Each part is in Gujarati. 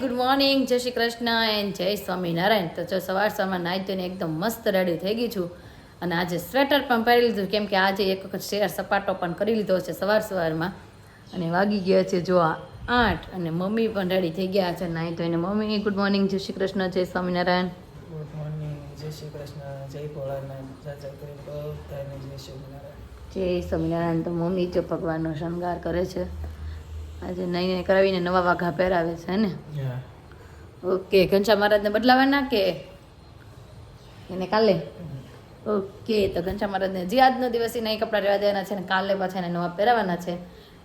ગુડ મોર્નિંગ જય શ્રી કૃષ્ણ એન્ડ જય સ્વામિનારાયણ. તો જો સવાર સવારમાં નાહી ધોઈને એકદમ મસ્ત રેડી થઈ ગઈ છું. અને આજે સ્વેટર પણ પહેરી લીધું કેમ કે આજે એક વખત શેર સપાટો પણ કરી લીધો છે સવાર સવારમાં. અને વાગી ગયા છે જો આઠ અને મમ્મી પણ રેડી થઈ ગયા છે નાહી ધોઈને મમ્મી ગુડ મોર્નિંગ જય શ્રી કૃષ્ણ જય સ્વામિનારાયણ. ગુડ મોર્નિંગ જય શ્રી કૃષ્ણ જય ભોળાનાથ જય સ્વામિનારાયણ. જય સ્વામિનારાયણ. તો મમ્મી જો ભગવાનનો શણગાર કરે છે. આજે નહીં નહીં કરાવીને નવા વાઘા પહેરાવે છે ને? ઓકે ઘનશ્યામ મહારાજને બદલાવાના કે? એને કાલે? ઓકે તો ઘનશ્યામ મહારાજને જે આજનો દિવસ નહીં કપડાં રહેવા દેવાના છે ને કાલે પાછા એને નવા પહેરાવાના છે.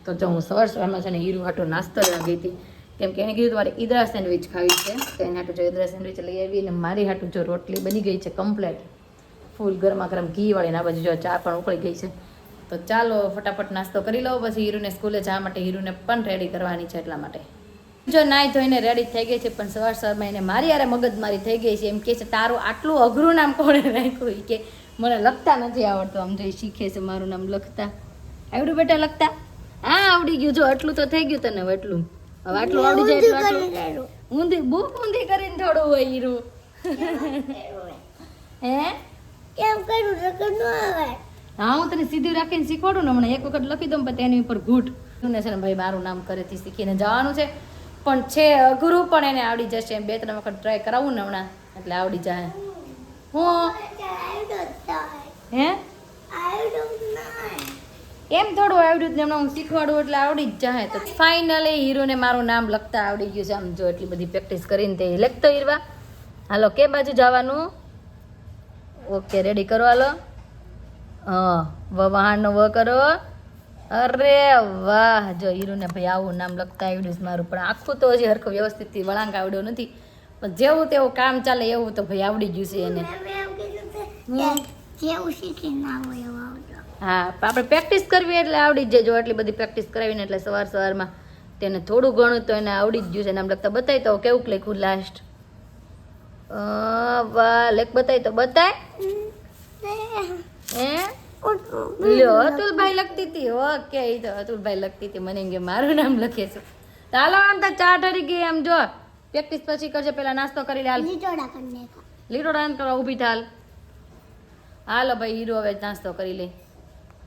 તો જો હું સવાર સવારમાં છે ને હીરુ હાટો નાસ્તો લેવા ગઈ હતી. કેમ કે એને કીધું તમારે ઈદરા સેન્ડવિચ ખાવી છે. તો એને હાટું જો ઈદરા સેન્ડવિચ લઈ આવી અને મારી હાટું જો રોટલી બની ગઈ છે કમ્પ્લેટ. ફૂલ ગરમા ગરમ ઘી વાળી ને આ બાજુ જો ચા પણ ઉકળી ગઈ છે. તો ચાલો ફટાફટ નાસ્તો કરી લો પછી હીરુને સ્કૂલે જવા માટે હીરુને પણ રેડી કરવાની છે એટલા માટે. જો નાઈ ધોઈને રેડી થઈ ગઈ છે પણ સવાર સવારમાં એને મારી યારે મગજમારી થઈ ગઈ છે એમ કે છે તારું આટલું અઘરું નામ કોણે રાખ્યું? કે મને લખતા નથી આવડતું આમ જોઈ શીખે છે મારું નામ લખતા. આવડ્યું બેટા લખતા? હા આવડી ગયું જો આટલું તો થઈ ગયું તને એટલું હવે આટલું આવડી જાય આટલું. ઊંધી બહુ ઊંધી કરીને થોડું હોય હીરું. હે? કેમ કર્યું ન આવે. હા, હું તને સીધી રાખીને શીખવાડું ને હમણાં એક વખત લખી દઉં પછી એની ઉપર ઘૂટ. ને છે ને ભાઈ, મારું નામ કરેથી શીખીને જવાનું છે. પણ છે, અઘરું પણ એને આવડી જશે એમ, બે ત્રણ વખત ટ્રાય કરાવું ને હમણાં, એટલે આવડી જાય હું? હે? એમ થોડું આવડ્યું ને, હમણાં હું શીખવાડું એટલે આવડી જ જાય તો ફાઇનલી હીરોને મારું નામ લખતા આવડી ગયું છે, આમ જો એટલી બધી પ્રેક્ટિસ કરીને તે લખતો હીરવા. હાલો, કે બાજુ જવાનું? ઓકે રેડી કરો, હાલો. હા વાહનનો વ કરો. અરે વાહ જો હીરુને ભાઈ આવું નામ લખતા આવડ્યું છે મારું પણ આખું તો હજી હરખું વ્યવસ્થિત વળાંક આવડ્યો નથી. પણ જેવું તેવું કામ ચાલે એવું તો ભાઈ આવડી ગયું છે એને. હા પણ આપણે પ્રેક્ટિસ કરવી એટલે આવડી જજો એટલી બધી પ્રેક્ટિસ કરાવીને એટલે સવાર સવારમાં તેને થોડું ઘણું તો એને આવડી જ ગયું છે. નામ લખતા બતાવી તો કેવું લખ્યું લાસ્ટ વાહ લેખ બતાવી તો બતાય. હે? લ્યો અતુલભાઈ લખતી હતી. ઓકે એ તો અતુલભાઈ લખતી હતી. મને એમ કે મારું નામ લખે છે. ચાલો હાલો આમ તો ચા ઠરી ગઈ એમ જો પ્રેક્ટિસ પછી કરજે. પેલા નાસ્તો કરી લે હાલ. લીટોડા કરવા ઊભી થાલ. હાલો ભાઈ હીરો હવે નાસ્તો કરી લે.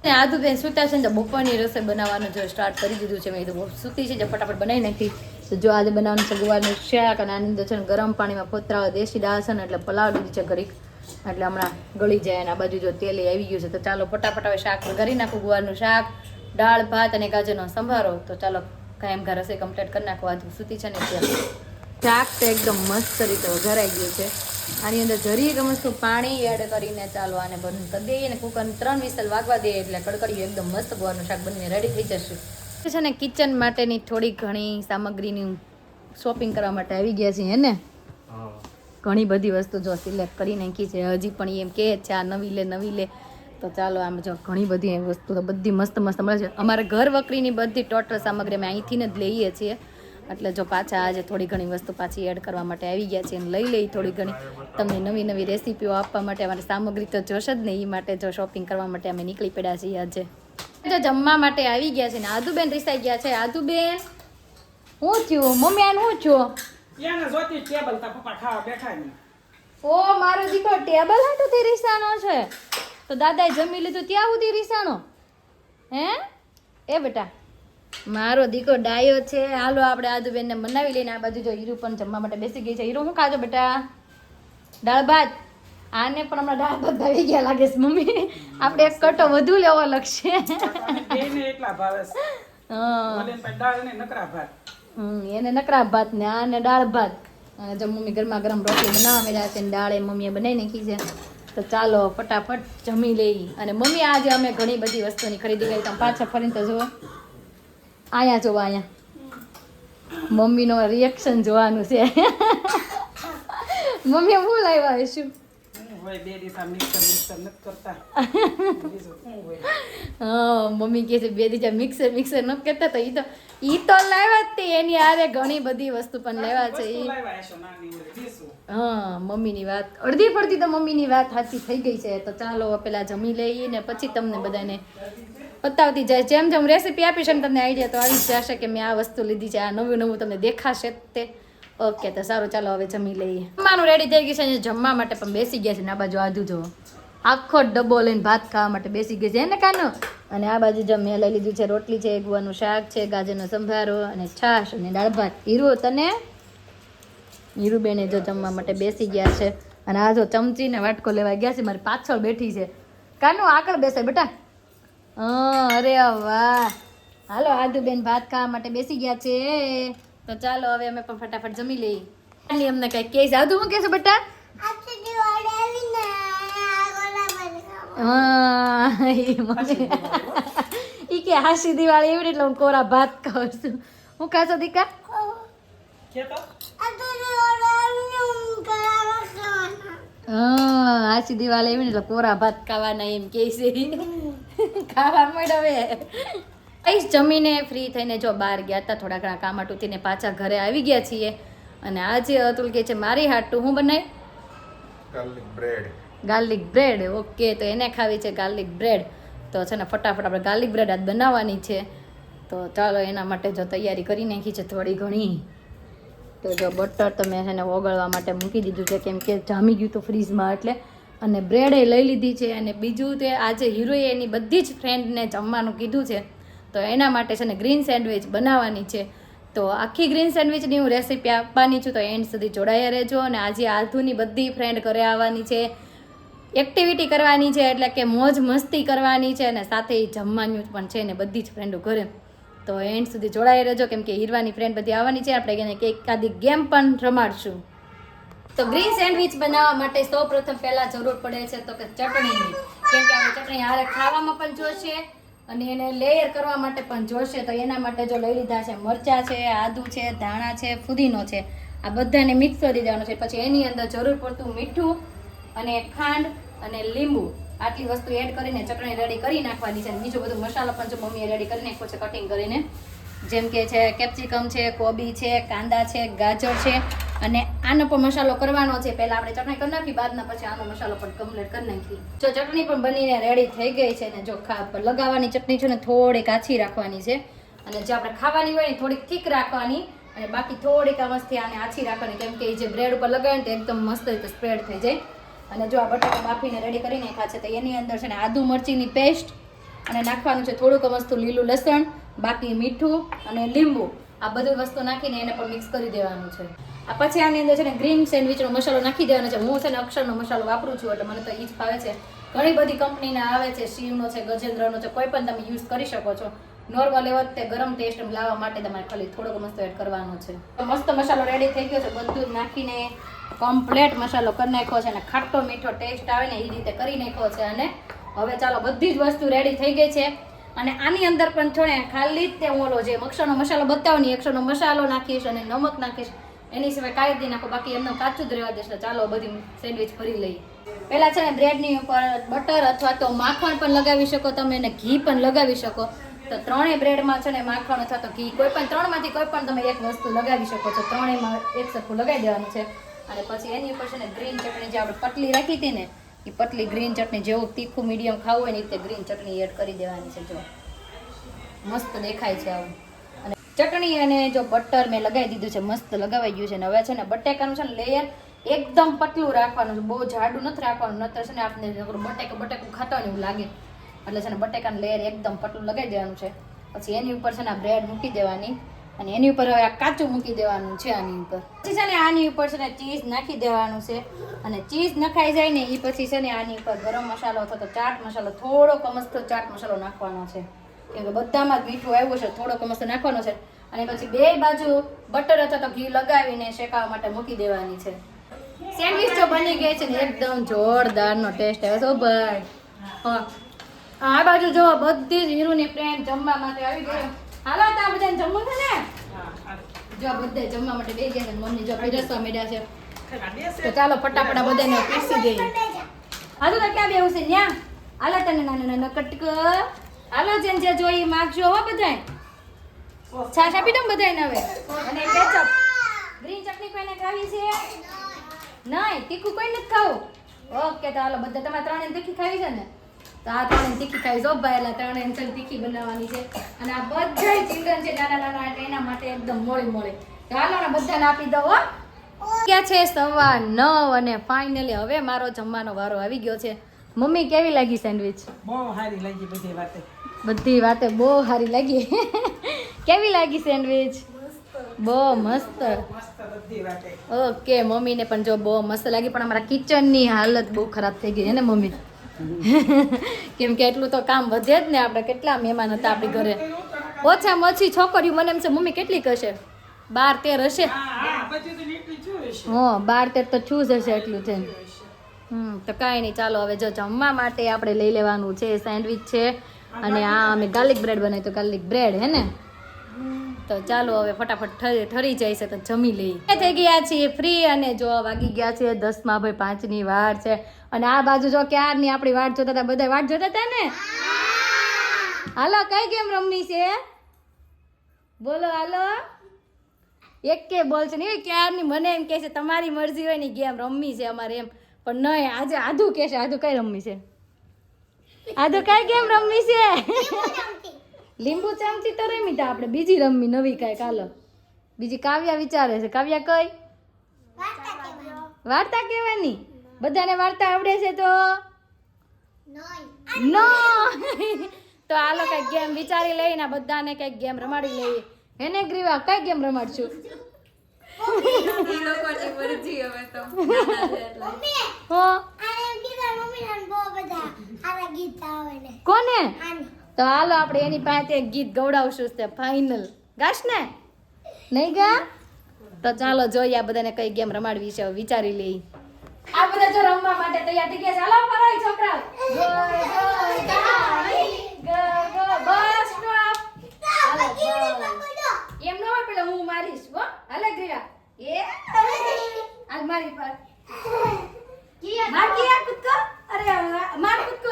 ને આદુ બેન સૂતા છે ને તો બપોરની રસોઈ બનાવવાનું જો સ્ટાર્ટ કરી દીધું છે. મેં કીધું સૂતી છે જે ફટાફટ બનાવી નાખી. તો જો આજે બનાવવાનું છે ગુવારનું શાક અને આનંદ છે ગરમ પાણીમાં ફોતરાવા દેશી દાળ છે ને એટલે પલાવ લીધી છે ઘડીક. એટલે હમણાં ગળી જાય અને આ બાજુ જો તેલ આવી ગયું છે, તો ચાલો ફટાફટ હવે શાક કરી નાખું ગુવારનું શાક, દાળ, ભાત અને ગાજરનો સંભારો. તો ચાલો કાયમ ઘર રસોઈ કમ્પ્લીટ કરી નાખો. આજુ સૂતી છે ને ત્યાં શાક તો એકદમ મસ્ત રીતે વઘારાઈ ગયું છે. આની અંદર જરી ગમસ્તું પાણી એડ કરીને ચાલો આને બંધ કરી દઈએ અને કુકરને ત્રણ વિસલ વાગવા દઈએ એટલે કડકડીયું એકદમ મસ્ત ગુવારનું શાક બનીને રેડી થઈ જશે. છે ને કિચન માટેની થોડી ઘણી સામગ્રીની શોપિંગ કરવા માટે આવી ગયા છીએ, હે ને? ઘણી બધી વસ્તુ જો સિલેક્ટ કરી નાખી છે. હજી પણ એમ કહે છે, આ નવી લે નવી લે. તો ચાલો, આમ જો ઘણી બધી વસ્તુ તો બધી મસ્ત મસ્ત મળે છે. અમારે ઘર વકરીની બધી ટોટલ સામગ્રી અમે અહીંથી જ લઈએ છીએ. એટલે જો પાછા આજે થોડી ઘણી વસ્તુ પાછી એડ કરવા માટે આવી ગયા છે અને લઈ લઈ થોડી ઘણી. તમને નવી નવી રેસીપીઓ આપવા માટે અમારે સામગ્રી તો જોશે જ ને એ માટે જો શોપિંગ કરવા માટે અમે નીકળી પડ્યા છીએ આજે. જો જમવા માટે આવી ગયા છે ને, આદુબેન રિસાઈ ગયા છે. આદુબેન, હું થયું? મમ્મી આનું હું થયું? યાને જોતી ટેબલ તા પપ્પા ખાવા બેઠા ને ઓ મારો દીકરો ટેબલ હાટુથી રીસાણો છે. તો દાદાએ જમી લીધું ત્યાં સુધી રીસાણો? હે? એ બેટા મારો દીકરો ડાયો છે. હાલો આપણે આદુબેનને મનાવી લઈને આ બાજુ જો હીરુ પણ જમવા માટે બેસી ગઈ છે. હીરો હું ખાજો બેટા? દાળ ભાત? આને પણ હમણાં દાળ ભાત ભાવી ગયા લાગે છે મમ્મી. આપણે એક કટો વધુ લેવો લગશે. એટલા ભાવે છે. હા. દાળ ને નકરા ભાત. હમ, એને નકરા ભાત ને આને દાળ ભાત અને જો મમ્મી ગરમા ગરમ રોટલી બનાવવા મળ્યા છે દાળ એ મમ્મીએ બનાવી નાખી તો ચાલો ફટાફટ જમી લઈ અને મમ્મી આજે અમે ઘણી બધી વસ્તુની ખરીદી કરી તમે પાછા ફરીને તો જુઓ અહીંયા જોવા અહીંયા મમ્મીનો રિએક્શન જોવાનું છે મમ્મી હું લાવ્યા હશું હું હોય બે દિવસ મિક્સર મિક્સર નથી કરતા બીજું શું મમ્મી કહે છે બે દીજા મિક્સર મિક્સર ન કહેતા તો ઈ તો ઈ તો લાવ્યા જ એની આરે ઘણી બધી વસ્તુ પણ લેવા છે એ હા મમ્મીની વાત અડધી પડતી તો મમ્મીની વાત સાચી થઈ ગઈ છે તો ચાલો પેલા જમી લઈએ ને પછી તમને બધાને બતાવતી જાય. જેમ જેમ રેસીપી આપીશ ને તમને આઈડિયા તો આવી જ જશે કે મેં આ વસ્તુ લીધી છે આ નવું નવું તમને દેખાશે તે. ઓકે, તો સારું, ચાલો હવે જમી લઈએ. જમવાનું રેડી થઈ ગયું છે જમવા માટે પણ બેસી ગયા છે, ને આ બાજુ આધુ જો આખો ડબ્બો લઈને ભાત ખાવા માટે બેસી ગયા છે ને કાનો? અને આ બાજુ જો મેં લઈ લીધું છે, રોટલી છે, ગુવાનું શાક છે, ગાજરનો સંભારો, અને છાશ, અને દાળ ભાત. હીરો તને? હીરુબેને જો જમવા માટે બેસી ગયા છે, અને આ જો ચમચી ને વાટકો લેવા ગયા છે, મારી પાછળ બેઠી છે. કાનું, આગળ બેસે બેટા. અરે વાહ. હાલો આદુબેન ભાત ખાવા માટે બેસી ગયા છે. તો ચાલો હવે અમે પણ ફટાફટ જમી લઈએ. અમને કઈ કેસ આદુ હું કહેશું બેટા? ઈ કે હાસી દિવાળી એવી એટલે હું કોરા ભાત ખાઉં છું. હું ખાશો દીકા? હાસી દિવાળી એવી એટલે કોરા ભાત ખાવાના એમ કે છે. ખાવા મળે આઈશ જમીને ફ્રી થઈને જો બહાર ગયા હતા થોડા ઘણા કામ હાટું ને પાછા ઘરે આવી ગયા છીએ. અને આજે અતુલ કે છે મારી હાટું હું બનાવી garlic bread garlic bread okay તો એને ખાવી છે ગાર્લિક બ્રેડ તો છે ને ફટાફટ આપણે ગાર્લિક બ્રેડ આજ બનાવવાની છે. તો ચાલો એના માટે જો તૈયારી કરી નાખી છે થોડી ઘણી. તો જો બટર તો મેં એને ઓગળવા માટે મૂકી દીધું છે કેમ કે જામી ગયું હતું ફ્રીજમાં એટલે. અને બ્રેડ એ લઈ લીધી છે અને બીજું તે આજે હીરોએ એની બધી જ ફ્રેન્ડને જમવાનું કીધું છે. તો એના માટે છે ને ગ્રીન સેન્ડવિચ બનાવવાની છે. તો આખી ગ્રીન સેન્ડવિચની હું રેસીપી આપવાની છું તો એન્ડ સુધી જોડાયા રહેજો અને આજે આધુની બધી ફ્રેન્ડ ઘરે આવવાની છે. એક્ટિવિટી કરવાની છે એટલે કે મોજ મસ્તી કરવાની છે અને સાથે જમવાનું પણ છે ને બધી જ ફ્રેન્ડો ઘરે. તો એન્ડ સુધી જોડાઈ રહેજો કેમ કે હીરવાની ફ્રેન્ડ બધી આવવાની છે. આપણે એને એકાદી ગેમ પણ રમાડશું. તો ગ્રીન સેન્ડવિચ બનાવવા માટે સૌ પ્રથમ પહેલાં જરૂર પડે છે તો કે ચટણીની કેમ કે આપણે ચટણી હારે ખાવામાં પણ જોશે. અને એને લેયર કરવા માટે પણ જોશે તો એના માટે જો લઈ લીધા છે મરચાં છે, આદુ છે, ધાણા છે, ફુદીનો છે. આ બધાને મિક્સ કરી દેવાનું છે. પછી એની અંદર જરૂર પડતું મીઠું અને ખાંડ અને લીંબુ. આટલી વસ્તુ એડ કરીને ચટણી રેડી કરી નાખવાની છે. બીજો બધો મસાલો પણ જો મમ્મીએ રેડી કરી નાખ્યો છે કટિંગ કરીને. જેમ કે છે કેપ્સિકમ છે, કોબી છે, કાંદા છે, ગાજર છે. અને આનો પણ મસાલો કરવાનો છે. પહેલા આપણે ચટણી કરી નાખી, બાદના પછી આનો મસાલો પણ કમ્પ્લીટ કરી નાખી જો ચટણી પણ બનીને રેડી થઈ ગઈ છે ને જો ખા લગાવવાની ચટણી છે ને થોડી કાચી રાખવાની છે. અને જે આપણે ખાવાની હોય ને થોડીક થીક રાખવાની અને બાકી થોડીક આ મસ્તી આને આછી રાખવાની. કેમ કે એ જે બ્રેડ ઉપર લગાવે ને તો એકદમ મસ્ત રીતે સ્પ્રેડ થઈ જાય. અને જો આ બટાકા બાફીને રેડી કરી નાખ્યા છે, તો એની અંદર છે ને આદુ મરચીની પેસ્ટ અને નાખવાનું છે થોડુંક મસ્ત લીલું લસણ, બાકી મીઠું અને લીંબુ. આ બધું વસ્તુ નાખીને એને પણ મિક્સ કરી દેવાનું છે. આ પછી આની અંદર છે ને ગ્રીન સેન્ડવિચનો મસાલો નાખી દેવાનો છે. હું છે ને અક્ષરનો મસાલો વાપરું છું, એટલે મને તો એ જ ફાવે છે. ઘણી બધી કંપનીના આવે છે, શિવનો છે, ગજેન્દ્રનો છે, કોઈ પણ તમે યુઝ કરી શકો છો. નોર્મલ જ તે ગરમ ટેસ્ટ લાવવા માટે તમારે ખાલી થોડોક મસ્ત એડ કરવાનો છે. મસ્ત મસાલો રેડી થઈ ગયો છે, બધું નાખીને કમ્પ્લેટ મસાલો કરી નાખ્યો છે અને ખાટો મીઠો ટેસ્ટ આવે ને એ રીતે કરી નાખ્યો છે અને હવે ચાલો બધી જ વસ્તુ રેડી થઈ ગઈ છે. અને આની અંદર પણ છો ખાલી જ તે ઓલો જે અક્ષરનો મસાલો બતાવો ને મસાલો નાખીશ અને નમક નાખીશ. એની સિવાય કાંઈ દી નાખો, બાકી એમનો કાચું જ રહેવા દેશે. ચાલો બધી સેન્ડવિચ ભરી લઈએ. પહેલાં છે ને બ્રેડની ઉપર બટર અથવા તો માખણ પણ લગાવી શકો તમે અને ઘી પણ લગાવી શકો. તો ત્રણેય બ્રેડમાં છે ને માખણ અથવા તો ઘી, કોઈ પણ ત્રણમાંથી કોઈ પણ તમે એક વસ્તુ લગાવી શકો છો. ત્રણેયમાં એક સરખું લગાવી દેવાનું છે. અને પછી એની ઉપર છે ને ગ્રીન ચટણી, જે આપણે પતલી રાખી હતી ને, એ પતલી ગ્રીન ચટણી જેવું તીખું મીડિયમ ખાવું હોય ને એ રીતે ગ્રીન ચટણી એડ કરી દેવાની છે, જો. મસ્ત દેખાય છે આવું અને ચટણી અને જો બટર મેં લગાવી દીધું છે, મસ્ત લગાવાઈ ગયું છે. ને હવે છે ને બટેકાનું છે ને લેયર એકદમ પતલું રાખવાનું છે. બહુ જાડું નથી રાખવાનું, નતર છે ને આપને બટેકું બટેકું ખાતા એવું લાગે. એટલે છે ને બટેકાનું લેયર એકદમ પતલું લગાવી દેવાનું છે. પછી એની ઉપર છે ને આ બ્રેડ મૂકી દેવાની. અને એની ઉપર હવે આ કાચું મૂકી દેવાનું છે આની ઉપર. પછી છે ને આની ઉપર છે ને ચીઝ નાખી દેવાનું છે. અને ચીઝ નખાઈ જાય ને એ પછી છે ને આની ઉપર ગરમ મસાલો અથવા તો ચાટ મસાલો, થોડોક મસ્ત ચાટ મસાલો નાખવાનો છે. કે બધામાં જ મીઠું આવ્યું છે, થોડોક મસ્ત નાખવાનો છે. અને પછી બે બાજુ બટર અથવા તો ઘી લગાવીને શેકાવા માટે મૂકી દેવાની છે. સેન્ડવિચ જો બની ગઈ છે ને, એકદમ જોરદારનો ટેસ્ટ આવે છે. ભાઈ. હા. આ બાજુ જો બધી જ હીરુની ફ્રેન્ડ જમવા માટે આવી ગઈ. હાલો, તો આ બધાને જમવું છે ને? જો બધે જમવા માટે બે ગયા છે મમ્મી જો પીરસવા માંડ્યા છે. તો ચાલો ફટાફટ બધાને પીરસી દઈએ. હાલો, તો ક્યાં બેવું છે? ન્યા. હાલો, તને નાના નાના કટક. હાલો જેન જે જોઈ માગજો હો બધાય. છાશ આપી દઉં બધાય હવે. અને કેચઅપ ગ્રીન ચટણી કોઈને ખાવી છે? નહીં, તીખું કોઈ નથી ખાવું. ઓકે તો હાલો, બધા તમારે ત્રણેય તીખી ખાવી છે ને? તો આ ત્રણે તીખી ખાવી જો ભાઈ ત્રણેય ચલ તીખી બનાવવાની છે. અને આ બધા ચિલ્ડ્રન છે નાના નાના એટલે એના માટે એકદમ મોળી મોળી. હાલો ને બધાને આપી દઉં, હો. ક્યાં છે સવા નવ અને ફાઇનલી હવે મારો જમવાનો વારો આવી ગયો છે. મમ્મી, કેવી લાગી સેન્ડવિચ બહુ સારી લાગી બધી વાતે. બધી વાતે બહુ સારી લાગી. કેવી લાગી સેન્ડવિચ? બહુ મસ્ત. ઓકે મમ્મીને પણ જો બહુ મસ્ત લાગી પણ અમારા કિચનની હાલત બહુ ખરાબ થઈ ગઈ છે ને મમ્મી? કેમ કે એટલું તો કામ વધે જ ને આપણે કેટલા મહેમાન હતા આપણી ઘરે. ઓછામાં ઓછી છોકરીઓ મને એમ છે મમ્મી કેટલી હશે? બાર તેર હશે? હા બાર તેર તો છું જ હશે એટલું છે હમ તો કાંઈ નહીં ચાલો હવે જો જમવા માટે આપણે લઈ લેવાનું છે સેન્ડવિચ છે. અને આ અમે ગાર્લિક બ્રેડ બનાવી તો ગાર્લિક બ્રેડ હે ને? તો ચાલો હવે ફટાફટ ઠરી જાય છે તો જમી લઈએ. થઈ ગયા છીએ ફ્રી અને જો વાગી ગયા છે, દસમાં ભાઈ પાંચની વાર છે. અને આ બાજુ જો ક્યારની આપણી વાટ જોતા હતા બધા વાટ જોતા હતા ને? હાલો, કઈ ગેમ રમવી છે? બોલો, હાલો. એક કે બોલ છે નહીં ક્યારની મને એમ કહે છે, તમારી મરજી હોય ને ગેમ રમવી છે અમારે એમ. પણ નહીં, આજે આધુ કહેશે આધુ કઈ રમવી છે? આધુ કઈ ગેમ રમવી છે? લીંબુ ચમચી તો રમી તા આપણે. બીજી રમવી નવી કાંઈક કાલો બીજી કાવ્યા વિચારે છે. કાવ્યા કઈ? વાર્તા કહેવાની. બધાને વાર્તા આવડે છે તો? નો તો હાલો કઈ ગેમ વિચારી લઈને બધાને કંઈક ગેમ રમાડી લઈએ. એને ગ્રીવા કઈ ગેમ રમાડશું? હો. કોને? તો હાલો આપણે એની પાસે એક ગીત ગવડાવશું તે ફાઇનલ ગાશ ને? નહીં ગા? તો ચાલો જોઈએ આ બધાને કઈ ગેમ રમાડવી છે વિચારી લઈ આ બધા જો રમવા માટે તૈયાર થઈ ગયા છે. હાલો પરાઈ છોકરા ગો ગો ગો ગો બસ. હાલો, એમ ન હોય પેલા હું મારીશ હો. હાલે ગયા. એ? આજ મારી પર માર કિયા કૂદકો? અરે માર કૂદકો.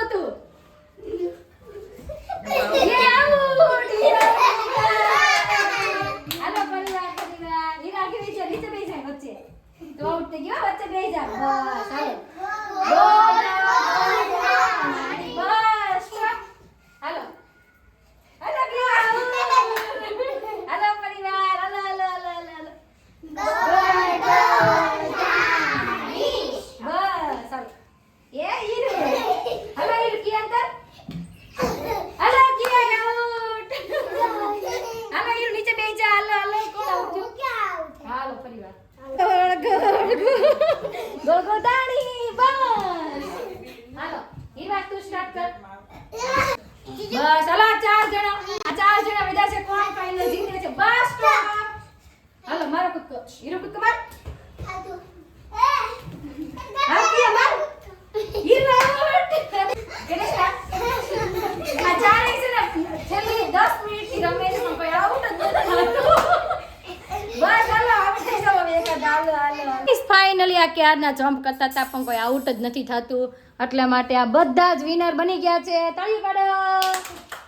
આ ક્યારના જમ્પ કરતા હતા પણ કોઈ આઉટ જ નથી થતું. એટલા માટે આ બધા જ વિનર બની ગયા છે. તાળી પાડો.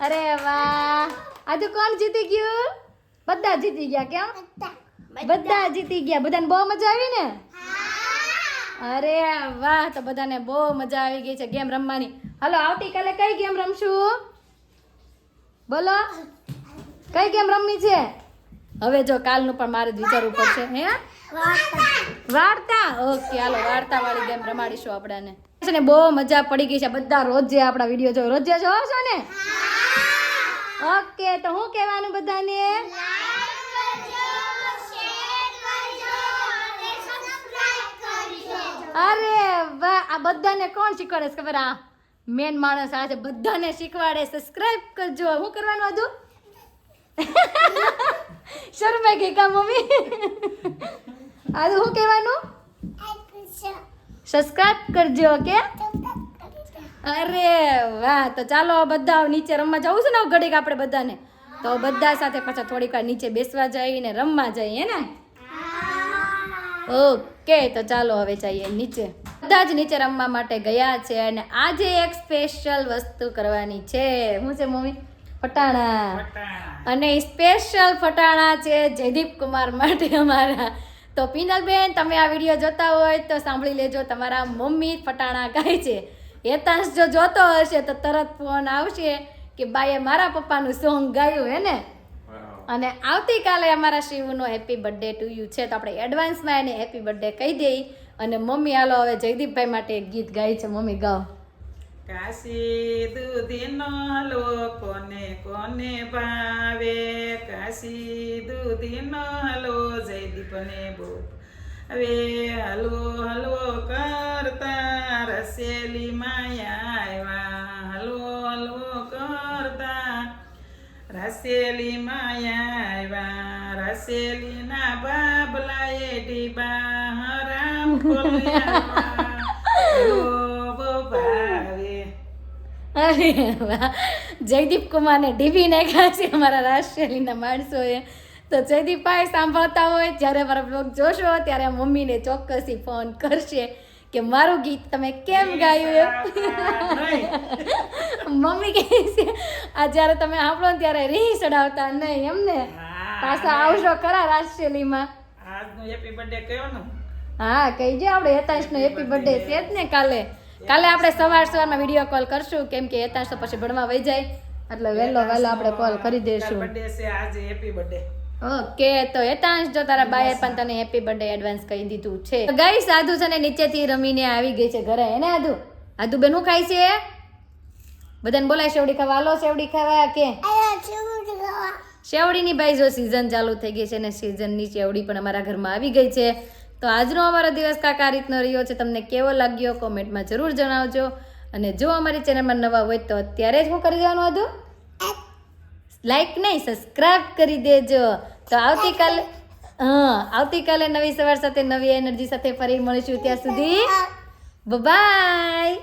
અરે વાહ. આજે કોણ જીતી ગયું? બધા જીતી ગયા કેમ બધા. જીતી ગયા. બધાને બહુ મજા આવી ને? અરે વાહ તો બધાને બહુ મજા આવી ગઈ છે ગેમ રમવાની. હાલો આવતીકાલે કઈ ગેમ રમશું? બોલો. કઈ ગેમ રમવી છે? હવે જો કાલનું પણ મારે જ વિચારવું પડશે હે? વાર્તા. ઓકે હાલો વાર્તા વાળી ગેમ રમાડીશું આપણાને. છે ને બહુ મજા પડી ગઈ છે. બધા રોજે આપણા વીડિયો જો રોજે જોવો છો ને? ઓકે તો હું કહેવાનું બધાને? અરે વાહ આ બધાને કોણ શીખવાડે છે ખબર? આ મેન માણસ આ છે. બધાને શીખવાડે. સબસ્ક્રાઇબ કરજો. શું કરવાનું હતું શરમાઈ ગઈ કા મમ્મી? આજે શું કહેવાનું? સબસ્ક્રાઇબ કરજો કે અરે વાહ તો ચાલો બધા નીચે રમવા જવું છે ને ઘડીક આપણે બધાને? તો બધા સાથે પાછા થોડીક વાર નીચે બેસવા જઈને રમવા જઈએ ને? ઓકે તો ચાલો હવે જઈએ નીચે. બધા જ નીચે રમવા માટે ગયા છે અને આજે એક સ્પેશિયલ વસ્તુ કરવાની છે. શું છે મમ્મી? ફટાણા. અને સ્પેશિયલ ફટાણા છે જયદીપ કુમાર માટે અમારા તો પિનલબેન તમે આ વીડિયો જોતા હોય તો સાંભળી લેજો. તમારા મમ્મી ફટાણા ગાય છે. હેતાંશ જો જોતો હશે તો તરત ફોન આવશે કે બાએ મારા પપ્પાનું સોંગ ગાયું હે ને? અને આવતીકાલે અમારા શિવનો હેપી બર્થડે ટુ યુ છે તો આપણે એડવાન્સમાં એને હેપી બર્થડે કહી દઈ. અને મમ્મી હાલો હવે જયદીપભાઈ માટે એક ગીત ગાય છે. મમ્મી ગાઓ. કાશી દૂધીનો હલવો કોને કોને ભાવે? કાશી દૂધીનો હલવો જયદીપને બહુ હવે હલવો હલવો કરતા રસેલી માયા આવ્યા. હલવો હલવો કરતા રસેલી માયા આવ્યા. રસેલીના બાબલાએ ડીબા હરામ ખોલ્યા. અરે કુમાર જયદીપ કુમારને ડીબી નાખ્યા છે અમારા રાષ્ટ્રીયના માણસોએ. તો જયદીપ ભાઈ સાંભળતા હોય જ્યારે મારા બ્લોગ જોશો ત્યારે મમ્મીને ચોક્કસથી ફોન કરશે કે મારું ગીત તમે કેમ ગાયું એમ. મમ્મી કહે છે આ જ્યારે તમે સાંભળો ત્યારે રીહ ચડાવતા નહીં એમને પાછા આવશો ખરા રાષ્ટ્રીયલીમાં આજનો હેપી બર્થડે કયો ને? હા કહીજો આપણે હેતાશનો હેપી બર્થડે છે જ ને કાલે. કાલે આપણે સવાર સવારમાં વીડિયો કોલ કરશું કેમ કે હેતાંશ તો પછી ભણવા વહી જાય. એટલે વહેલો વહેલો આપણે કોલ કરી દઈશું બર્થડે છે આજે હેપી બર્થડે ઓકે તો એતાંશ જો તારા બાએ પણ તને હેપી બર્થડે એડવાન્સ કહી દીધું છે. ગઈ સાધુ છે ને નીચેથી રમીને આવી ગઈ છે ઘરે એને આધુ આધુ બેન હું ખાય છે? બધાને બોલાય શેવડી ખાવા. આલો શેવડી ખાવા કે? શેવડીની ભાઈ જો સિઝન ચાલુ થઈ ગઈ છે ને સિઝનની શેવડી પણ અમારા ઘરમાં આવી ગઈ છે. તો આજનો અમારો દિવસ કાંક આ રીતનો રહ્યો છે. તમને કેવો લાગ્યો કોમેન્ટમાં જરૂર જણાવજો. અને જો અમારી ચેનલમાં નવા હોય તો અત્યારે જ હું કરી દેવાનું હતું લાઈક નહીં સબસ્ક્રાઈબ કરી દેજો. તો આવતીકાલે હા, આવતીકાલે નવી સવાર સાથે નવી એનર્જી સાથે ફરી મળીશું ત્યાં સુધી. બાય